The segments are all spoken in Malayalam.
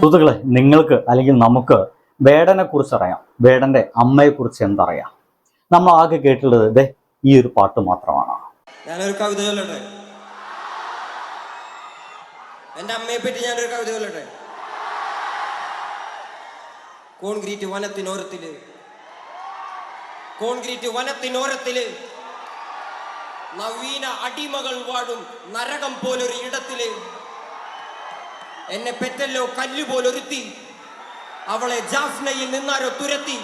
സുഹൃത്തുക്കളെ നിങ്ങൾക്ക് അല്ലെങ്കിൽ നമുക്ക് വേടനെ കുറിച്ച് അറിയാം. വേടന്റെ അമ്മയെ കുറിച്ച് എന്തറിയാം? നമ്മൾ ആകെ കേട്ടിട്ടുള്ളത് ദേ ഈ ഒരു പാട്ട് മാത്രമാണ്. ഞാനൊരു കവിത ചൊല്ലട്ടെ? എന്റെ അമ്മയെ പറ്റി ഞാനൊരു കവിത ചൊല്ലട്ടെ? കോൺക്രീറ്റ് വനത്തിനോരത്തിൽ. കോൺക്രീറ്റ് വനത്തിനോരത്തിൽ നവീന അടിമകൾ വാഴും നരകം പോലൊരു ഇടത്തിൽ. എന്നെ പെറ്റല്ലോ കല്ല് പോലൊരുത്തി അവളെ ജാഫ്നയിൽ നിന്നാരോ തുരത്തി.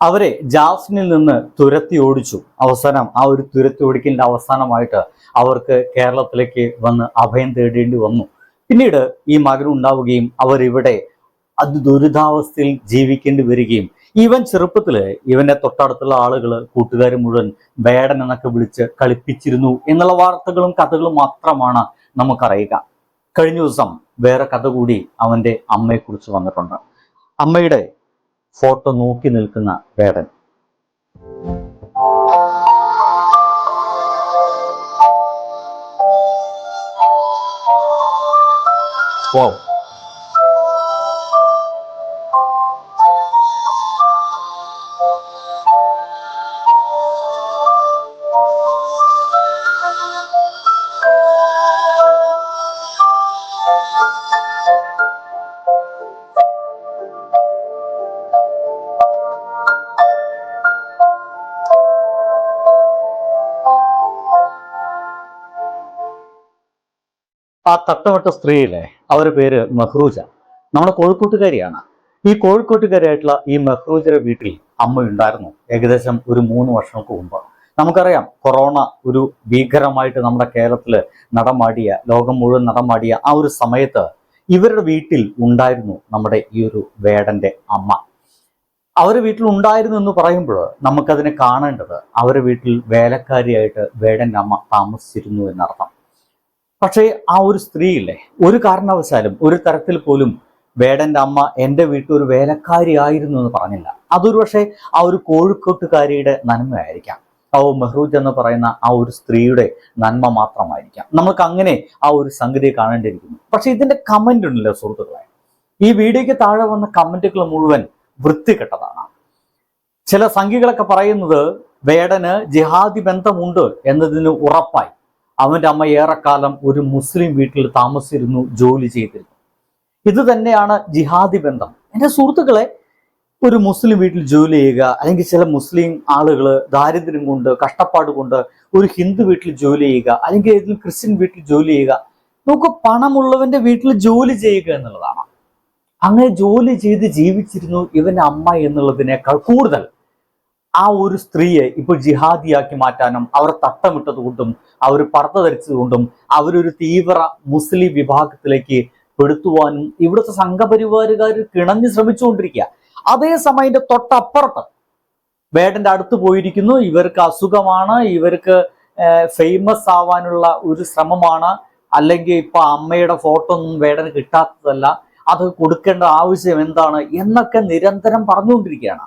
അവരെ ജാഫ്നിൽ നിന്ന് തുരത്തി ഓടിച്ചു. അവസാനം ആ ഒരു തുരത്തി ഓടിക്കലിന്റെ അവസാനമായിട്ട് അവർക്ക് കേരളത്തിലേക്ക് വന്ന് അഭയം തേടേണ്ടി വന്നു. പിന്നീട് ഈ മകൻ ഉണ്ടാവുകയും അവരിവിടെ അത് ദുരിതാവസ്ഥയിൽ ജീവിക്കേണ്ടി വരികയും ഇവൻ ചെറുപ്പത്തിൽ ഇവന്റെ തൊട്ടടുത്തുള്ള ആളുകൾ കൂട്ടുകാർ മുഴുവൻ ബേഡൻ എന്നൊക്കെ വിളിച്ച് കളിപ്പിച്ചിരുന്നു എന്നുള്ള വാർത്തകളും കഥകളും മാത്രമാണ് നമുക്കറിയുക. കഴിഞ്ഞ ദിവസം വേറെ കഥ കൂടി അവന്റെ അമ്മയെക്കുറിച്ച് വന്നിട്ടുണ്ട്. അമ്മയുടെ ഫോട്ടോ നോക്കി നിൽക്കുന്ന വേടൻ. വൗ. ആ തട്ടമിട്ട സ്ത്രീയിലെ അവരുടെ പേര് മെഹ്റൂജ. നമ്മുടെ കോഴിക്കോട്ടുകാരിയാണ്. ഈ കോഴിക്കോട്ടുകാരിയായിട്ടുള്ള ഈ മെഹ്റൂജയുടെ വീട്ടിൽ അമ്മ ഉണ്ടായിരുന്നു ഏകദേശം ഒരു മൂന്ന് വർഷങ്ങൾക്ക് മുമ്പ്. നമുക്കറിയാം കൊറോണ ഒരു ഭീകരമായിട്ട് നമ്മുടെ കേരളത്തിൽ നടമാടിയ ലോകം മുഴുവൻ നടമാടിയ ആ ഒരു സമയത്ത് ഇവരുടെ വീട്ടിൽ ഉണ്ടായിരുന്നു നമ്മുടെ ഈ ഒരു വേടന്റെ അമ്മ. അവരുടെ വീട്ടിൽ ഉണ്ടായിരുന്നു എന്ന് പറയുമ്പോൾ നമുക്കതിനെ കാണേണ്ടത് അവരുടെ വീട്ടിൽ വേലക്കാരിയായിട്ട് വേടന്റെ അമ്മ താമസിച്ചിരുന്നു എന്നർത്ഥം. പക്ഷേ ആ ഒരു സ്ത്രീയില്ലേ? ഒരു കാരണവശാലും ഒരു തരത്തിൽ പോലും വേടന്റെ അമ്മ എന്റെ വീട്ടിൽ ഒരു വേലക്കാരി ആയിരുന്നു എന്ന് പറഞ്ഞില്ല. അതൊരു പക്ഷേ ആ ഒരു കോഴിക്കോട്ടുകാരിയുടെ നന്മയായിരിക്കാം. ഒരു മെഹ്റൂജ് എന്ന് പറയുന്ന ആ ഒരു സ്ത്രീയുടെ നന്മ മാത്രമായിരിക്കാം. നമുക്ക് അങ്ങനെ ആ ഒരു സംഗതി കാണേണ്ടിയിരിക്കുന്നു. പക്ഷെ ഇതിന്റെ കമന്റ് ഉണ്ടല്ലോ സുഹൃത്തുക്കളെ. ഈ വീഡിയോയ്ക്ക് താഴെ വന്ന കമന്റുകൾ മുഴുവൻ വൃത്തികെട്ടതാണ്. ചില സംഖ്യകളൊക്കെ പറയുന്നത് വേടന് ജിഹാദി ബന്ധമുണ്ട് എന്നതിന് ഉറപ്പായി. അവന്റെ അമ്മ ഏറെക്കാലം ഒരു മുസ്ലിം വീട്ടിൽ താമസിച്ചിരുന്നു ജോലി ചെയ്തിരുന്നു. ഇത് തന്നെയാണ് ജിഹാദി ബന്ധം. എന്റെ സുഹൃത്തുക്കളെ ഒരു മുസ്ലിം വീട്ടിൽ ജോലി ചെയ്യുക അല്ലെങ്കിൽ ചില മുസ്ലിം ആളുകൾ ദാരിദ്ര്യം കൊണ്ട് കഷ്ടപ്പാട് കൊണ്ട് ഒരു ഹിന്ദു വീട്ടിൽ ജോലി ചെയ്യുക അല്ലെങ്കിൽ ഏതെങ്കിലും ക്രിസ്ത്യൻ വീട്ടിൽ ജോലി ചെയ്യുക നമുക്ക് പണമുള്ളവന്റെ വീട്ടിൽ ജോലി ചെയ്യുക എന്നുള്ളതാണ്. അങ്ങനെ ജോലി ചെയ്ത് ജീവിച്ചിരുന്നു ഇവന്റെ അമ്മ എന്നുള്ളതിനേക്കാൾ കൂടുതൽ. ആ ഒരു സ്ത്രീയെ ഇപ്പോൾ ജിഹാദിയാക്കി മാറ്റാനും അവർ തട്ടമിട്ടത് കൊണ്ടും അവർ പർദ്ദ ധരിച്ചതുകൊണ്ടും അവരൊരു തീവ്ര മുസ്ലിം വിഭാഗത്തിലേക്ക് പെടുത്തുവാനും ഇവിടുത്തെ സംഘപരിവാരുകാർ കിണഞ്ഞ് ശ്രമിച്ചുകൊണ്ടിരിക്കുക. അതേസമയം അതിന്റെ തൊട്ടപ്പുറത്ത് വേടന്റെ അടുത്ത് പോയിരിക്കുന്നു. ഇവർക്ക് അസുഖമാണ് ഇവർക്ക് ഫേമസ് ആവാനുള്ള ഒരു ശ്രമമാണ്. അല്ലെങ്കിൽ ഇപ്പൊ അമ്മയുടെ ഫോട്ടോ ഒന്നും വേടന് കിട്ടാത്തതല്ല. അത് കൊടുക്കേണ്ട ആവശ്യം എന്താണ് എന്നൊക്കെ നിരന്തരം പറഞ്ഞുകൊണ്ടിരിക്കുകയാണ്.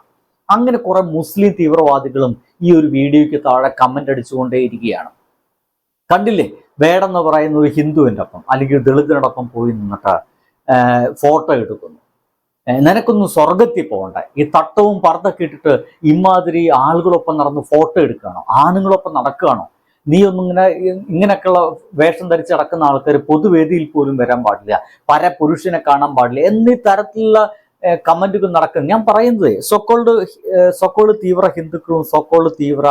അങ്ങനെ കുറെ മുസ്ലിം തീവ്രവാദികളും ഈ ഒരു വീഡിയോയ്ക്ക് താഴെ കമന്റ് അടിച്ചുകൊണ്ടേയിരിക്കുകയാണ് കണ്ടില്ലേ? വേടെന്ന് പറയുന്ന ഒരു ഹിന്ദുവിന്റെ ഒപ്പം അല്ലെങ്കിൽ ദളിതനോടൊപ്പം പോയി നിന്നിട്ട് ഫോട്ടോ എടുക്കുന്നു. നിനക്കൊന്നും സ്വർഗത്തിൽ പോകണ്ട. ഈ തട്ടവും പറത്തൊക്കെ ഇട്ടിട്ട് ഇമാതിരി ആളുകളൊപ്പം നടന്ന് ഫോട്ടോ എടുക്കുകയാണോ? ആണുങ്ങളൊപ്പം നടക്കുകയാണോ? നീ ഒന്നും ഇങ്ങനെ ഇങ്ങനെയൊക്കെയുള്ള വേഷം ധരിച്ച് നടക്കുന്ന ആൾക്കാർ പൊതുവേദിയിൽ പോലും വരാൻ പാടില്ല. പരപുരുഷനെ കാണാൻ പാടില്ല. എന്നീ തരത്തിലുള്ള കമന്റുകൾ നടക്കുന്നത് ഞാൻ പറയുന്നത് സൊക്കോൾഡ് സൊക്കോൾഡ് തീവ്ര ഹിന്ദുക്കളും സൊക്കോൾഡ് തീവ്ര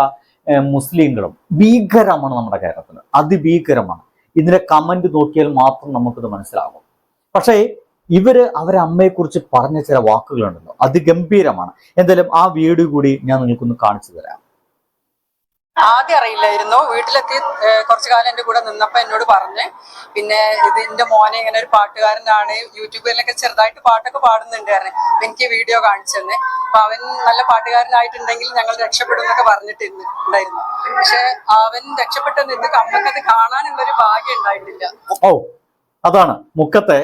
മുസ്ലിങ്ങളും ഭീകരമാണ് നമ്മുടെ കേരളത്തിൽ അതിഭീകരമാണ്. ഇതിന്റെ കമന്റ് നോക്കിയാൽ മാത്രം നമുക്കിത് മനസ്സിലാകും. പക്ഷേ ഇവർ അവരെ അമ്മയെക്കുറിച്ച് പറഞ്ഞ ചില വാക്കുകളുണ്ടല്ലോ. അതിഗംഭീരമാണ്. എന്തായാലും ആ വീഡിയോ കൂടി ഞാൻ നിങ്ങൾക്കൊന്ന് കാണിച്ചു തരാം. ആദ്യം അറിയില്ലായിരുന്നു. വീട്ടിലെത്തി കുറച്ചു കാലം എന്റെ കൂടെ നിന്നപ്പോ എന്നോട് പറഞ്ഞ്. പിന്നെ ഇത് എന്റെ മോനെ ഇങ്ങനെ ഒരു പാട്ടുകാരനാണ്. യൂട്യൂബിലൊക്കെ ചെറുതായിട്ട് പാട്ടൊക്കെ പാടുന്നുണ്ടായിരുന്നു. എനിക്ക് വീഡിയോ കാണിച്ചു തന്നെ അപ്പൊ അവൻ നല്ല പാട്ടുകാരനായിട്ടുണ്ടെങ്കിൽ ഞങ്ങൾ രക്ഷപ്പെടും എന്നൊക്കെ പറഞ്ഞിട്ടുണ്ടായിരുന്നു പക്ഷെ അവൻ രക്ഷപ്പെട്ടെന്ന് ഇത് അമ്മക്കത് കാണാനുള്ളൊരു ഭാഗ്യം ഉണ്ടായിട്ടില്ല. ഓ അതാണ്. മുക്കത്തെ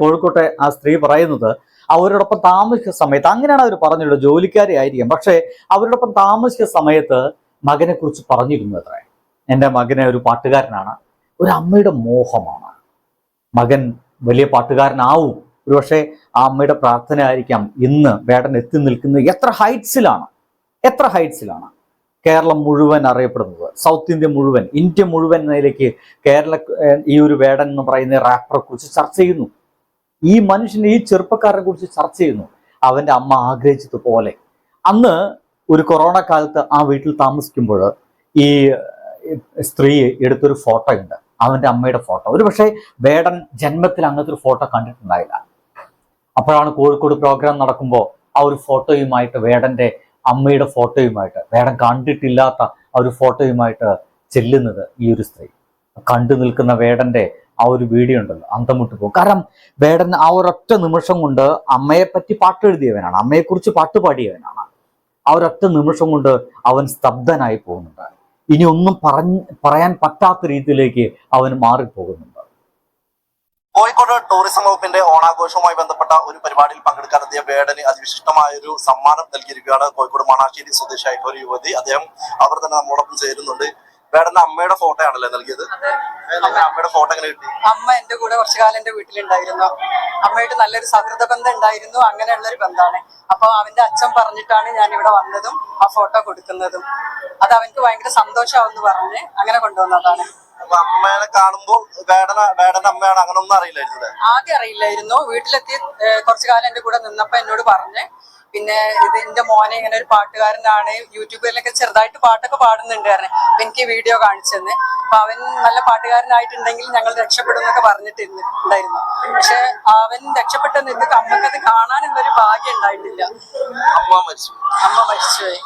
കോഴിക്കോട്ടെ ആ സ്ത്രീ പറയുന്നത് അവരോടൊപ്പം താമസിച്ച സമയത്ത് അങ്ങനെയാണ് അവർ പറഞ്ഞിട്ടുള്ളത് ജോലിക്കാരി ആയിരിക്കും പക്ഷേ അവരോടൊപ്പം താമസിച്ച സമയത്ത് മകനെ കുറിച്ച് പറഞ്ഞിരുന്നു അത്രേ എന്റെ മകനെ ഒരു പാട്ടുകാരനാണ്. ഒരു അമ്മയുടെ മോഹമാണ്. മകൻ വലിയ പാട്ടുകാരനാവും. ഒരുപക്ഷെ ആ അമ്മയുടെ പ്രാർത്ഥന ആയിരിക്കാം ഇന്ന് വേടൻ എത്തി നിൽക്കുന്നത്. എത്ര ഹൈറ്റ്സിലാണ്? എത്ര ഹൈറ്റ്സിലാണ്? കേരളം മുഴുവൻ അറിയപ്പെടുന്നത്. സൗത്ത് ഇന്ത്യ മുഴുവൻ ഇന്ത്യ മുഴുവൻ നിലയ്ക്ക് കേരള ഈ ഒരു വേടൻ എന്ന് പറയുന്ന റാപ്പറെ കുറിച്ച് ചർച്ച ചെയ്യുന്നു. ഈ മനുഷ്യനെ ഈ ചെറുപ്പക്കാരനെ കുറിച്ച് ചർച്ച ചെയ്യുന്നു. അവന്റെ അമ്മ ആഗ്രഹിച്ചതുപോലെ. അന്ന് ഒരു കൊറോണ കാലത്ത് ആ വീട്ടിൽ താമസിക്കുമ്പോൾ ഈ സ്ത്രീ എടുത്തൊരു ഫോട്ടോ ഉണ്ട് അവന്റെ അമ്മയുടെ ഫോട്ടോ. ഒരു പക്ഷേ വേടൻ ജന്മത്തിൽ അങ്ങനത്തെ ഒരു ഫോട്ടോ കണ്ടിട്ടുണ്ടായില്ല. അപ്പോഴാണ് കോഴിക്കോട് പ്രോഗ്രാം നടക്കുമ്പോൾ ആ ഒരു ഫോട്ടോയുമായിട്ട് വേടന്റെ അമ്മയുടെ ഫോട്ടോയുമായിട്ട് വേടൻ കണ്ടിട്ടില്ലാത്ത ആ ഒരു ഫോട്ടോയുമായിട്ട് ചെല്ലുന്നത് ഈ ഒരു സ്ത്രീ. കണ്ടു നിൽക്കുന്ന വേടന്റെ ആ ഒരു വീഡിയോ ഉണ്ടല്ലോ അന്തമുട്ട് പോകും. കാരണം വേടൻ ആ ഒരൊറ്റ നിമിഷം കൊണ്ട് അമ്മയെ പറ്റി പാട്ട് എഴുതിയവനാണ്. അമ്മയെക്കുറിച്ച് പാട്ട് പാടിയവനാണ്. ആ ഒരൊറ്റ നിമിഷം കൊണ്ട് അവൻ സ്തബ്ധനായി പോകുന്നുണ്ട് ഇനി ഒന്നും പറഞ്ഞ് പറയാൻ പറ്റാത്ത രീതിയിലേക്ക് അവൻ മാറിപ്പോകുന്നുണ്ട്. കോഴിക്കോട് ടൂറിസം വകുപ്പിന്റെ ഓണാഘോഷവുമായി ബന്ധപ്പെട്ട ഒരു പരിപാടിയിൽ പങ്കെടുക്കാനെത്തിയ വേടന് അതിവിശിഷ്ടമായ ഒരു സമ്മാനം നൽകിയിരിക്കുകയാണ് കോഴിക്കോട് മണാശ്ശേരി സ്വദേശിയായിട്ടുള്ള ഒരു യുവതി. അദ്ദേഹം അവർ തന്നെ നമ്മോടൊപ്പം ചേരുന്നുണ്ട്. വേടന്റെ അമ്മയുടെ ഫോട്ടോ ആണല്ലേ നൽകിയത്. അമ്മയുടെ ഫോട്ടോ അങ്ങനെ കിട്ടി? അമ്മ എന്റെ കൂടെ കുറച്ചു കാലം എന്റെ വീട്ടിലുണ്ടായിരുന്നു. അമ്മയായിട്ട് നല്ലൊരു സൗഹൃദ ബന്ധം ഉണ്ടായിരുന്നു അങ്ങനെയുള്ള ഒരു ബന്ധമാണ്. അപ്പൊ അവന്റെ അച്ഛൻ പറഞ്ഞിട്ടാണ് ഞാൻ ഇവിടെ വന്നതും ആ ഫോട്ടോ കൊടുക്കുന്നതും. അത് അവൻക്ക് ഭയങ്കര സന്തോഷമാവെന്ന് പറഞ്ഞ് അങ്ങനെ കൊണ്ടുവന്നതാണ്. അമ്മയെ അമ്മേനെ കാണുമ്പോൾ വേടന വേടന്റെ അമ്മയാണ് അങ്ങനെ ഒന്നും അറിയില്ലായിരുന്നു ആദ്യം അറിയില്ലായിരുന്നു. വീട്ടിലെത്തി കുറച്ചു കാലം എന്റെ കൂടെ നിന്നപ്പോ എന്നോട് പറഞ്ഞ് പിന്നെ ഇത് എന്റെ മോനെ ഇങ്ങനെ ഒരു പാട്ടുകാരനാണ്. യൂട്യൂബിലൊക്കെ ചെറുതായിട്ട് പാട്ടൊക്കെ പാടുന്നുണ്ട് കാരണം അപ്പൊ എനിക്ക് വീഡിയോ കാണിച്ചെന്ന്. അപ്പൊ അവൻ നല്ല പാട്ടുകാരനായിട്ടുണ്ടെങ്കിൽ ഞങ്ങൾ രക്ഷപ്പെടും എന്നൊക്കെ പറഞ്ഞിട്ടിരുന്നു ഉണ്ടായിരുന്നു. പക്ഷെ അവൻ രക്ഷപ്പെട്ടെന്ന് ഇത് അമ്മക്കത് കാണാനുള്ളൊരു ഭാഗ്യം ഉണ്ടായിട്ടില്ല. അമ്മ മരിച്ചു. അമ്മ മരിച്ചുപോയി.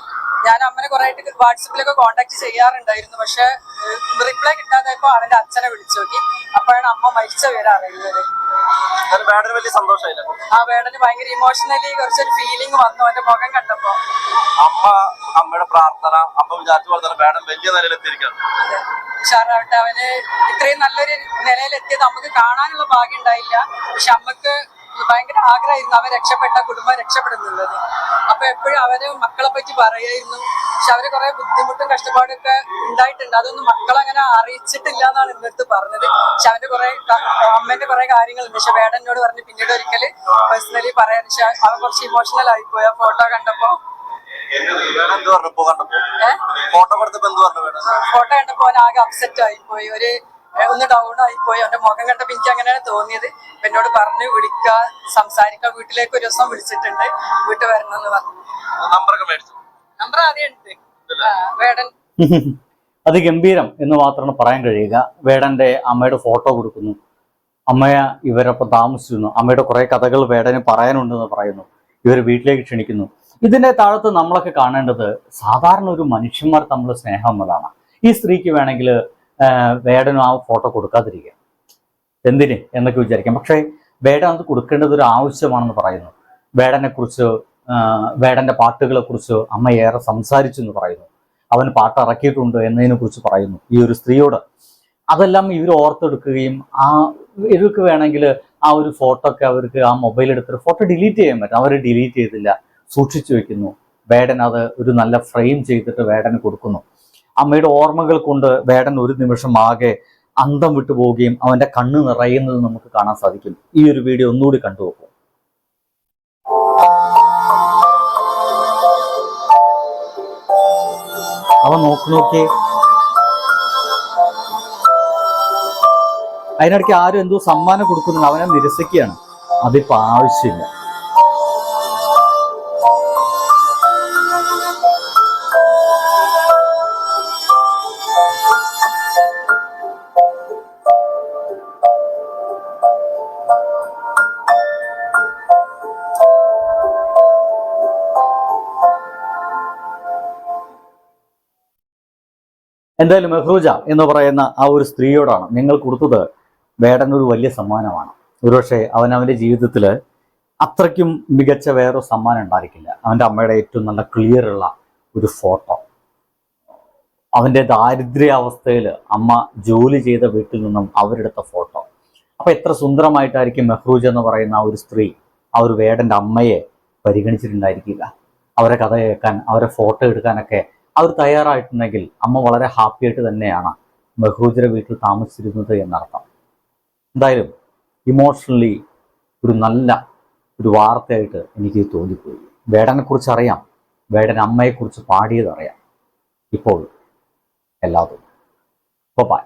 ഞാൻ അമ്മനെ കുറെ ആയിട്ട് വാട്സപ്പിലൊക്കെ കോണ്ടാക്ട് ചെയ്യാറുണ്ടായിരുന്നു. പക്ഷെ റിപ്ലൈ കിട്ടാതായപ്പോ അവന്റെ അച്ഛനെ വിളിച്ചു നോക്കി. അപ്പോഴാണ് അമ്മ മരിച്ച അറിയുന്നത്. വേടന് വലിയ സന്തോഷമായില്ല? ആ വേടന് ഭയങ്കര ഇമോഷണലി കുറച്ചൊരു ഫീലിംഗ് വന്നു. അവന്റെ മുഖം കണ്ടപ്പോ. അമ്മ അമ്മയുടെ പ്രാർത്ഥന അമ്മ വിചാരിച്ചു പോലെ തന്നെ വേടൻ വലിയ അതെ. ഉഷാറാവട്ടെ. അവന് ഇത്രയും നല്ലൊരു നിലയിലെത്തിയത് നമുക്ക് കാണാനുള്ള ഭാഗ്യം ഉണ്ടായില്ല. പക്ഷെ അമ്മയ്ക്ക് ഭയങ്കര ആഗ്രഹമായിരുന്നു അവൻ രക്ഷപ്പെട്ട കുടുംബം രക്ഷപ്പെടുന്നുള്ളത് അപ്പൊ എപ്പോഴും അവർ മക്കളെ പറ്റി പറയായിരുന്നു പക്ഷെ അവർ കുറെ ബുദ്ധിമുട്ടും കഷ്ടപ്പാടും ഒക്കെ ഉണ്ടായിട്ടുണ്ട്. അതൊന്നും മക്കളങ്ങനെ അറിയിച്ചിട്ടില്ല എന്നാണ് എന്റെ അടുത്ത് പറഞ്ഞത്. പക്ഷെ അവന്റെ കുറെ അമ്മന്റെ കുറെ കാര്യങ്ങളുണ്ട്. പക്ഷെ വേടനോട് പറഞ്ഞ് പിന്നീട് ഒരിക്കൽ പേഴ്സണലി പറയാൻ. പക്ഷെ അവൻ കുറച്ച് ഇമോഷണൽ ആയിപ്പോയി ആ ഫോട്ടോ കണ്ടപ്പോ ഫോട്ടോ കണ്ടപ്പോ? ഫോട്ടോ കണ്ടപ്പോ ആകെ അപ്സെറ്റ് ആയിപ്പോയി ഒരു ഒന്ന് ഡൗൺ ആയി പോയി അവന്റെ മുഖം കണ്ടപ്പോ എനിക്ക് അങ്ങനെയാണ് തോന്നിയത്. എന്നോട് പറഞ്ഞു വിളിക്ക സംസാരിക്ക. വീട്ടിലേക്ക് ഒരു ദിവസം വിളിച്ചിട്ടുണ്ട്. വീട്ടിൽ വരണം എന്ന് പറഞ്ഞു നമ്പർ ആദ്യം ഉണ്ട്. ആ, വേടൻ. അതിഗംഭീരം എന്ന് മാത്രമാണ് പറയാൻ കഴിയുക. വേടന്റെ അമ്മയുടെ ഫോട്ടോ കൊടുക്കുന്നു. അമ്മയ ഇവരൊപ്പം താമസിച്ചിരുന്നു. അമ്മയുടെ കുറെ കഥകൾ വേടന് പറയാനുണ്ടെന്ന് പറയുന്നു. ഇവർ വീട്ടിലേക്ക് ക്ഷണിക്കുന്നു. ഇതിന്റെ താഴത്ത് നമ്മളൊക്കെ കാണേണ്ടത് സാധാരണ ഒരു മനുഷ്യന്മാർ തമ്മിലുള്ള സ്നേഹം എന്നതാണ്. ഈ സ്ത്രീക്ക് വേണമെങ്കിൽ വേടനും ആ ഫോട്ടോ കൊടുക്കാതിരിക്കുക. എന്തിന്? എന്നൊക്കെ വിചാരിക്കാം. പക്ഷേ വേടൻ അത് കൊടുക്കേണ്ടത് ഒരു ആവശ്യമാണെന്ന് പറയുന്നു. വേടനെക്കുറിച്ച് വേടന്റെ വേടന്റെ പാട്ടുകളെ കുറിച്ച് അമ്മ ഏറെ സംസാരിച്ചു എന്ന് പറയുന്നു. അവൻ പാട്ട് ഇറക്കിയിട്ടുണ്ട് എന്നതിനെ കുറിച്ച് പറയുന്നു ഈ ഒരു സ്ത്രീയോട്. അതെല്ലാം ഇവർ ഓർത്തെടുക്കുകയും ആ ഇവർക്ക് വേണമെങ്കിൽ ആ ഒരു ഫോട്ടോ ഒക്കെ അവർക്ക് ആ മൊബൈൽ എടുത്തിട്ട് ഫോട്ടോ ഡിലീറ്റ് ചെയ്യാൻ പറ്റും. അവർ ഡിലീറ്റ് ചെയ്തില്ല. സൂക്ഷിച്ചു വെക്കുന്നു. വേടൻ അത് ഒരു നല്ല ഫ്രെയിം ചെയ്തിട്ട് വേടന് കൊടുക്കുന്നു. അമ്മയുടെ ഓർമ്മകൾ കൊണ്ട് വേടൻ ഒരു നിമിഷം ആകെ അന്തം വിട്ടു പോവുകയും അവന്റെ കണ്ണ് നിറയുന്നത് നമുക്ക് കാണാൻ സാധിക്കും. ഈ ഒരു വീഡിയോ ഒന്നുകൂടി കണ്ടു നോക്കൂ. അവൻ നോക്കി നോക്കി അതിനിടയ്ക്ക് ആരും എന്തോ സമ്മാനം കൊടുക്കുന്നുണ്ട്. അവനെ നിരസിക്കുകയാണ്. അതിപ്പോ ആവശ്യമില്ല. എന്തായാലും മെഹ്റൂജ എന്ന് പറയുന്ന ആ ഒരു സ്ത്രീയോടാണ് നിങ്ങൾ കൊടുത്തത്. വേടൻ ഒരു വലിയ സമ്മാനമാണ്. ഒരുപക്ഷെ അവൻ അവന്റെ ജീവിതത്തിൽ അത്രയ്ക്കും മികച്ച വേറൊരു സമ്മാനം ഉണ്ടായിരിക്കില്ല. അവന്റെ അമ്മയുടെ ഏറ്റവും നല്ല ക്ലിയർ ഉള്ള ഒരു ഫോട്ടോ അവന്റെ ദാരിദ്ര്യാവസ്ഥയിൽ അമ്മ ജോലി ചെയ്ത വീട്ടിൽ നിന്നും അവരെടുത്ത ഫോട്ടോ അപ്പം എത്ര സുന്ദരമായിട്ടായിരിക്കും മെഹ്റൂജ് എന്ന് പറയുന്ന ആ ഒരു സ്ത്രീ ആ ഒരു വേടന്റെ അമ്മയെ പരിഗണിച്ചിട്ടുണ്ടായിരിക്കില്ല. അവരെ കഥ കേൾക്കാൻ അവരെ ഫോട്ടോ എടുക്കാനൊക്കെ അവർ തയ്യാറായിട്ടുണ്ടെങ്കിൽ അമ്മ വളരെ ഹാപ്പി ആയിട്ട് തന്നെയാണ് ബഹൂജര വീട്ടിൽ താമസിച്ചിരുന്നത് എന്നർത്ഥം. എന്തായാലും ഇമോഷണലി ഒരു നല്ല ഒരു വാർത്തയായിട്ട് എനിക്ക് തോന്നിപ്പോയി. വേടനെക്കുറിച്ച് അറിയാം. വേടൻ അമ്മയെക്കുറിച്ച് പാടിയതറിയാം ഇപ്പോൾ എല്ലാതും. ബൈ